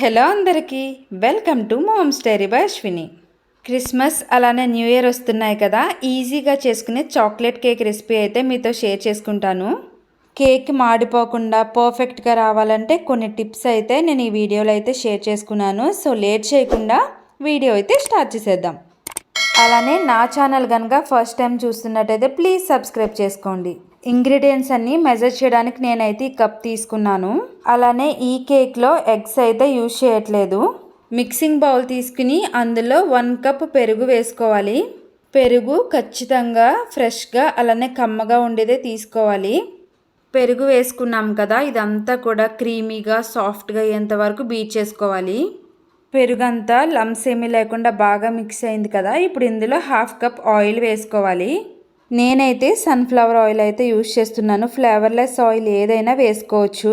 Hello అందరికీ welcome to mom story by Ashwini. Christmas అలానే new year వస్తున్నాయి కదా ఈజీగా చేసుకునే చాక్లెట్ కేక్ రెసిపీ అయితే మీతో షేర్ చేసుకుంటాను. కేక్ మాడిపోకుండా పర్ఫెక్ట్గా రావాలంటే కొన్ని టిప్స్ అయితే నేను ఈ వీడియోలో అయితే షేర్ చేసుకున్నాను. సో లేట్ చేయకుండా వీడియో అయితే స్టార్ట్ చేసేద్దాం. అలానే నా ఛానల్ కనుక ఫస్ట్ టైం చూస్తున్నట్టయితే ప్లీజ్ సబ్స్క్రైబ్ చేసుకోండి. ఇంగ్రీడియంట్స్ అన్నీ మెజర్ చేయడానికి నేనైతే ఈ కప్ తీసుకున్నాను. అలానే ఈ కేక్లో ఎగ్స్ అయితే యూజ్ చేయట్లేదు. మిక్సింగ్ బౌల్ తీసుకుని అందులో వన్ కప్ పెరుగు వేసుకోవాలి. పెరుగు ఖచ్చితంగా ఫ్రెష్గా అలానే కమ్మగా ఉండేదే తీసుకోవాలి. పెరుగు వేసుకున్నాం కదా ఇదంతా కూడా క్రీమీగా సాఫ్ట్గా అయ్యేంత వరకు బీట్ చేసుకోవాలి. పెరుగంతా లమ్స్ ఏమీ లేకుండా బాగా మిక్స్ అయింది కదా ఇప్పుడు ఇందులో హాఫ్ కప్ ఆయిల్ వేసుకోవాలి. నేనైతే సన్ఫ్లవర్ ఆయిల్ అయితే యూజ్ చేస్తున్నాను. ఫ్లేవర్లెస్ ఆయిల్ ఏదైనా వేసుకోవచ్చు.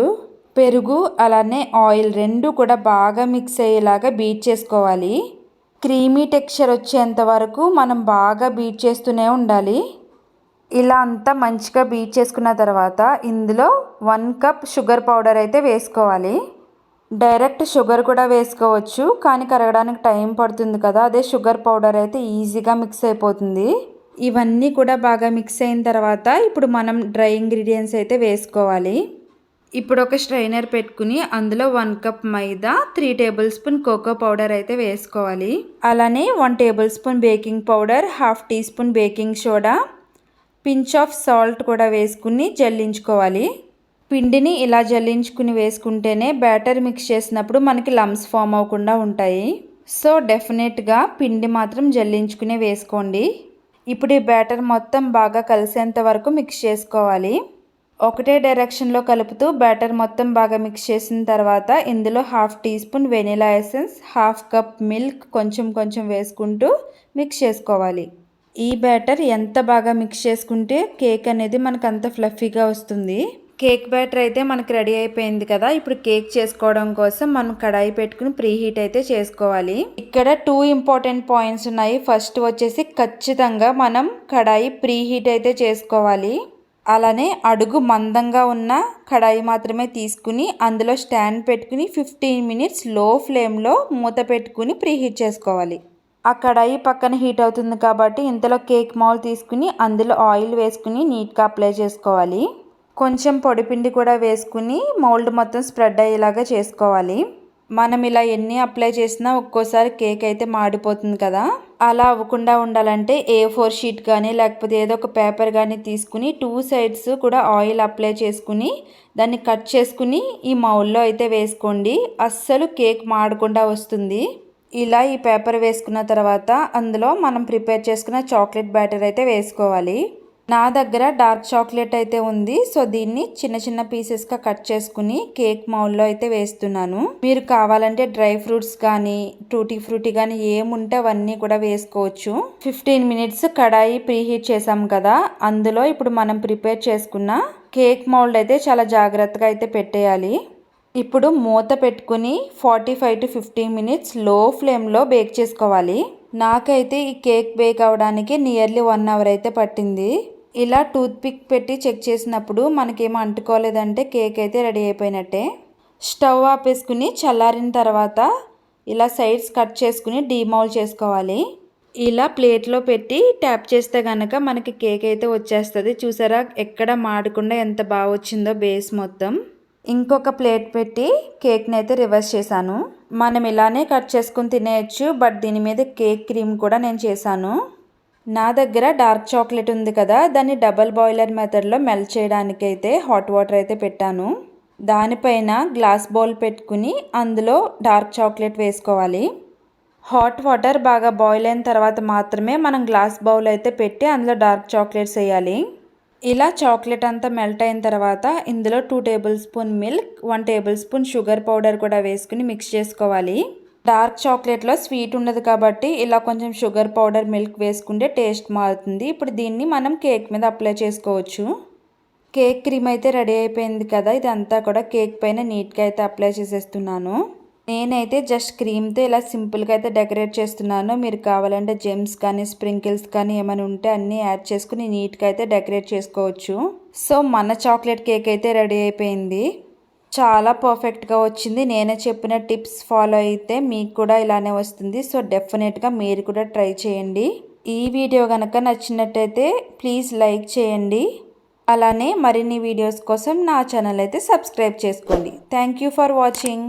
పెరుగు అలానే ఆయిల్ రెండు కూడా బాగా మిక్స్ అయ్యేలాగా బీట్ చేసుకోవాలి. క్రీమీ టెక్స్చర్ వచ్చేంత వరకు మనం బాగా బీట్ చేస్తూనే ఉండాలి. ఇలా అంతా మంచిగా బీట్ చేసుకున్న తర్వాత ఇందులో వన్ కప్ షుగర్ పౌడర్ అయితే వేసుకోవాలి. డైరెక్ట్ షుగర్ కూడా వేసుకోవచ్చు కానీ కరగడానికి టైం పడుతుంది కదా అదే షుగర్ పౌడర్ అయితే ఈజీగా మిక్స్ అయిపోతుంది. ఇవన్నీ కూడా బాగా మిక్స్ అయిన తర్వాత ఇప్పుడు మనం డ్రై ఇంగ్రీడియంట్స్ అయితే వేసుకోవాలి. ఇప్పుడు ఒక స్ట్రైనర్ పెట్టుకుని అందులో one cup maida three tablespoon cocoa powder అయితే వేసుకోవాలి. అలానే one tablespoon baking powder half teaspoon baking soda pinch of salt కూడా వేసుకుని జల్లించుకోవాలి. పిండిని ఇలా జల్లించుకుని వేసుకుంటేనే బ్యాటర్ మిక్స్ చేసినప్పుడు మనకి లమ్స్ ఫామ్ అవ్వకుండా ఉంటాయి. సో డెఫినెట్గా పిండి మాత్రం జల్లించుకునే వేసుకోండి. ఇప్పుడు ఈ బ్యాటర్ మొత్తం బాగా కలిసేంత వరకు మిక్స్ చేసుకోవాలి. ఒకటే డైరెక్షన్లో కలుపుతూ బ్యాటర్ మొత్తం బాగా మిక్స్ చేసిన తర్వాత ఇందులో half teaspoon vanilla essence half cup milk కొంచెం కొంచెం వేసుకుంటూ మిక్స్ చేసుకోవాలి. ఈ బ్యాటర్ ఎంత బాగా మిక్స్ చేసుకుంటే కేక్ అనేది మనకు అంత ఫ్లఫీగా వస్తుంది. కేక్ బ్యాటర్ అయితే మనకు రెడీ అయిపోయింది కదా. ఇప్పుడు కేక్ చేసుకోవడం కోసం మనం కడాయి పెట్టుకుని ప్రీ హీట్ అయితే చేసుకోవాలి. ఇక్కడ టూ ఇంపార్టెంట్ పాయింట్స్ ఉన్నాయి. ఫస్ట్ వచ్చేసి ఖచ్చితంగా మనం కడాయి ప్రీ హీట్ అయితే చేసుకోవాలి. అలానే అడుగు మందంగా ఉన్న కడాయి మాత్రమే తీసుకుని అందులో స్టాండ్ పెట్టుకుని ఫిఫ్టీన్ మినిట్స్లో ఫ్లేమ్లో మూత పెట్టుకుని ప్రీ హీట్ చేసుకోవాలి. ఆ కడాయి పక్కన హీట్ అవుతుంది కాబట్టి ఇంతలో కేక్ మౌల్ తీసుకుని అందులో ఆయిల్ వేసుకుని నీట్గా అప్లై చేసుకోవాలి. కొంచెం పొడిపిండి కూడా వేసుకుని మౌల్డ్ మొత్తం స్ప్రెడ్ అయ్యేలాగా చేసుకోవాలి. మనం ఇలా ఎన్ని అప్లై చేసినా ఒక్కోసారి కేక్ అయితే మాడిపోతుంది కదా. అలా అవ్వకుండా ఉండాలంటే ఏ ఫోర్ షీట్ కానీ లేకపోతే ఏదో ఒక పేపర్ కానీ తీసుకుని టూ సైడ్స్ కూడా ఆయిల్ అప్లై చేసుకుని దాన్ని కట్ చేసుకుని ఈ మౌల్లో అయితే వేసుకోండి. అస్సలు కేక్ మాడకుండా వస్తుంది. ఇలా ఈ పేపర్ వేసుకున్న తర్వాత అందులో మనం ప్రిపేర్ చేసుకున్న చాక్లెట్ బ్యాటర్ అయితే వేసుకోవాలి. నా దగ్గర డార్క్ చాక్లెట్ అయితే ఉంది. సో దీన్ని చిన్న చిన్న పీసెస్గా కట్ చేసుకుని కేక్ మౌల్లో అయితే వేస్తున్నాను. మీరు కావాలంటే డ్రై ఫ్రూట్స్ కానీ టూటీ ఫ్రూటీ కానీ ఏముంటే అవన్నీ కూడా వేసుకోవచ్చు. ఫిఫ్టీన్ మినిట్స్ కడాయి ప్రీహీట్ చేసాం కదా. అందులో ఇప్పుడు మనం ప్రిపేర్ చేసుకున్న కేక్ మౌల్డ్ అయితే చాలా జాగ్రత్తగా అయితే పెట్టేయాలి. ఇప్పుడు మూత పెట్టుకుని ఫార్టీ ఫైవ్ టు ఫిఫ్టీన్ మినిట్స్లో ఫ్లేమ్లో బేక్ చేసుకోవాలి. నాకైతే ఈ కేక్ బేక్ అవడానికి నియర్లీ వన్ అవర్ అయితే పట్టింది. ఇలా టూత్పిక్ పెట్టి చెక్ చేసినప్పుడు మనకేమో అంటుకోలేదంటే కేక్ అయితే రెడీ అయిపోయినట్టే. స్టవ్ ఆపేసుకుని చల్లారిన తర్వాత ఇలా సైడ్స్ కట్ చేసుకుని డీమౌల్ చేసుకోవాలి. ఇలా ప్లేట్లో పెట్టి ట్యాప్ చేస్తే కనుక మనకి కేక్ అయితే వచ్చేస్తుంది. చూసారా? ఎక్కడ మాడకుండా ఎంత బాగా వచ్చిందో బేస్ మొత్తం. ఇంకొక ప్లేట్ పెట్టి కేక్ని అయితే రివర్స్ చేశాను. మనం ఇలానే కట్ చేసుకుని తినేయచ్చు బట్ దీని మీద కేక్ క్రీమ్ కూడా నేను చేశాను. నా దగ్గర డార్క్ చాక్లెట్ ఉంది కదా దాన్ని డబల్ బాయిలర్ మెథడ్లో మెల్ట్ చేయడానికి అయితే హాట్ వాటర్ అయితే పెట్టాను. దానిపైన గ్లాస్ బౌల్ పెట్టుకుని అందులో డార్క్ చాక్లెట్ వేసుకోవాలి. హాట్ వాటర్ బాగా బాయిల్ అయిన తర్వాత మాత్రమే మనం గ్లాస్ బౌల్ అయితే పెట్టి అందులో డార్క్ చాక్లెట్స్ వేయాలి. ఇలా చాక్లెట్ అంతా మెల్ట్ అయిన తర్వాత ఇందులో two tablespoon milk one tablespoon sugar powder కూడా వేసుకుని మిక్స్ చేసుకోవాలి. డార్క్ చాక్లెట్లో స్వీట్ ఉండదు కాబట్టి ఇలా కొంచెం షుగర్ పౌడర్ మిల్క్ వేసుకుంటే టేస్ట్ మారుతుంది. ఇప్పుడు దీన్ని మనం కేక్ మీద అప్లై చేసుకోవచ్చు. కేక్ క్రీమ్ అయితే రెడీ అయిపోయింది కదా ఇదంతా కూడా కేక్ పైన నీట్గా అయితే అప్లై చేసేస్తున్నాను. నేనైతే జస్ట్ క్రీమ్తో ఇలా సింపుల్గా అయితే డెకరేట్ చేస్తున్నాను. మీరు కావాలంటే జెమ్స్ కానీ స్ప్రింకిల్స్ కానీ ఏమైనా ఉంటే అన్నీ యాడ్ చేసుకుని నీట్గా అయితే డెకరేట్ చేసుకోవచ్చు. సో మన చాక్లెట్ కేక్ అయితే రెడీ అయిపోయింది. చాలా పర్ఫెక్ట్గా వచ్చింది. నేనే చెప్పిన టిప్స్ ఫాలో అయితే మీకు కూడా ఇలానే వస్తుంది. సో డెఫినెట్గా మీరు కూడా ట్రై చేయండి. ఈ వీడియో కనుక నచ్చినట్టయితే ప్లీజ్ లైక్ చేయండి. అలానే మరిన్ని వీడియోస్ కోసం నా ఛానల్ అయితే సబ్స్క్రైబ్ చేసుకోండి. Thank you for watching